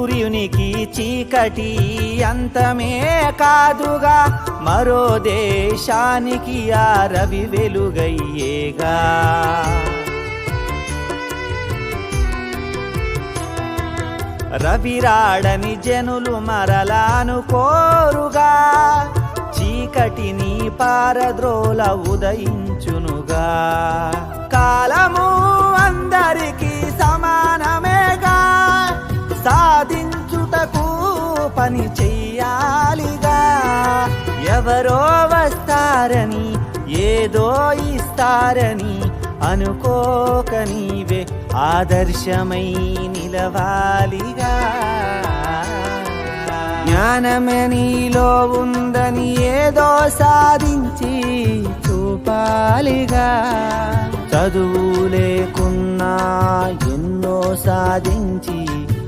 సూర్యునికి చీకటి అంతమే కాదుగా మరో దేశానికి ఆ రవి వెలుగయ్యేగా. రవిరాడని జనులు మరలాను కోరుగా చీకటిని పారద్రోల ఉదయించునుగా. సాధించుటకు పని చెయ్యాలిగా. ఎవరో వస్తారని ఏదో ఇస్తారని అనుకోక నీవే ఆదర్శమై నిలవాలిగా. జ్ఞానమే నీలో ఉందని ఏదో సాధించి చూపాలిగా. చదువు లేకున్నా ఎన్నో సాధించి